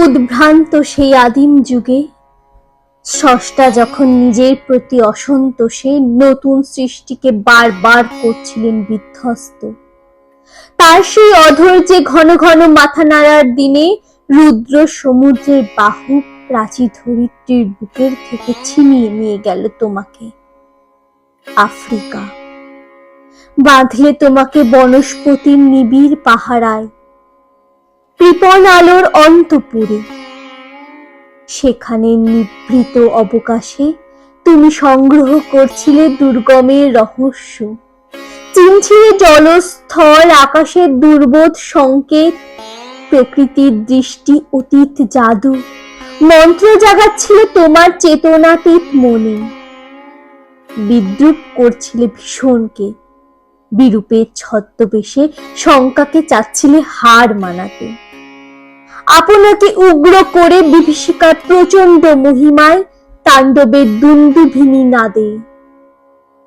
উদ্ভ্রান্ত সেই আদিম যুগে, স্রষ্টা যখন নিজের প্রতি অসন্তোষে নতুন সৃষ্টিকে বারবার করছিলেন বিধ্বস্ত, তার সেই অধৈর্যে ঘন ঘন মাথা নাড়ার দিনে রুদ্র সমুদ্রের বাহু প্রাচী ধরিত্রীর বুকের থেকে ছিনিয়ে নিয়ে গেল তোমাকে, আফ্রিকা। বাঁধলে তোমাকে বনস্পতির নিবিড় পাহারায় কৃপণ আলোর অন্তপুরে। সেখানে নিভৃত অবকাশে তুমি সংগ্রহ করছিলে দুর্গমের রহস্য। চিনছিলে জলস্থল, আকাশের দুর্বোধ সংকেত, প্রকৃতির দৃষ্টি অতীত জাদু। মন্ত্র জাগাচ্ছিল তোমার চেতনাতীত মনে। বিদ্রুপ করছিলে ভীষণকে। বিরূপের ছদ্মবেশে শঙ্কাকে চাচ্ছিলে হার মানাতে। আপনাকে উগ্র করে বিভীষিকার প্রচণ্ড মহিমায় তাণ্ডবের দুন্দুভিনী নাদে।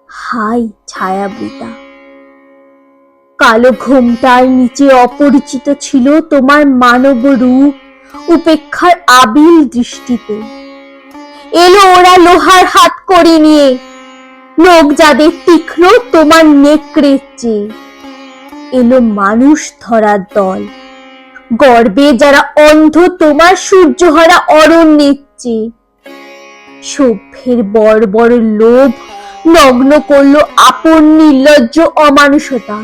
হাই ছায়াবৃতা, কালো ঘোমটার নিচে অপরিচিত ছিল তোমার মানব রূপ উপেক্ষার আবিল দৃষ্টিতে। এলো ওরা লোহার হাত করে নিয়ে, লোক যাদের তীক্ষ্ণ তোমার নেকড়ের চেয়ে। এলো মানুষ ধরার দল গর্বে যারা অন্ধ, তোমার সূর্যহারা চেয়ে সভ্যের বড় বড় লোভ নগ্ন করল আপন নির্লজ্জ অমানুষতা।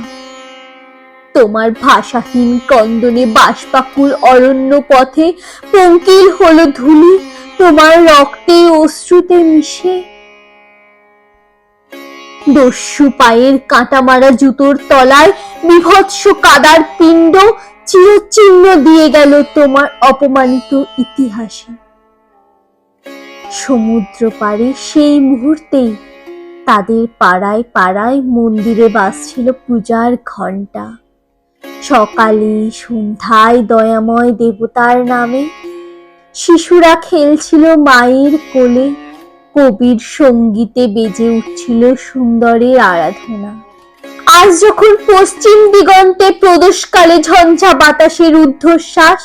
তোমার ভাষাহীন কন্দনে বাষ্পাকুল অরণ্য পথে পঙ্কিল হলো ধুলি, তোমার রক্তে অশ্রুতে মিশে। দস্যু পায়ের কাঁটা মারা জুতোর তলায় বিভৎস কাদার পিণ্ড চিরচিহ্ন দিয়ে গেল তোমার অপমানিত ইতিহাসে। সমুদ্র পাড়ে সেই মুহূর্তেই তাদের পাড়ায় পাড়ায় মন্দিরে বাজছিল পূজার ঘণ্টা। সকালে সন্ধ্যায় দয়াময় দেবতার নামে শিশুরা খেলছিল মায়ের কোলে, কবির সঙ্গীতে বেজে উঠছিল সুন্দরের আরাধনা। আজ যখন পশ্চিম দিগন্তে প্রদোষকালে ঝঞ্ঝা বাতাসের ঊর্ধ্বশ্বাস,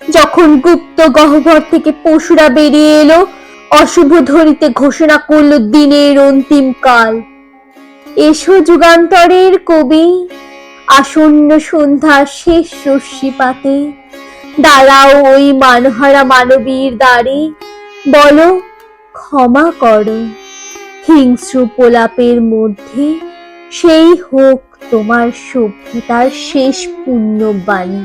যখন গুপ্ত গহ্বর থেকে পশুরা বেরিয়ে এলো, অশুভ ধরিতে ঘোষণা করল দিনের অন্তিম কাল। এসো যুগান্তরের কবি, আসন্ন সন্ধ্যা শেষ রশ্মিপাতে, দাঁড়াও ওই মানহারা মানবীর দ্বারে, বলো, ক্ষমা করো, হিংস্র পোলাপের মধ্যে। সেই হোক তোমার সভ্যতার শেষ পুণ্যবাণী।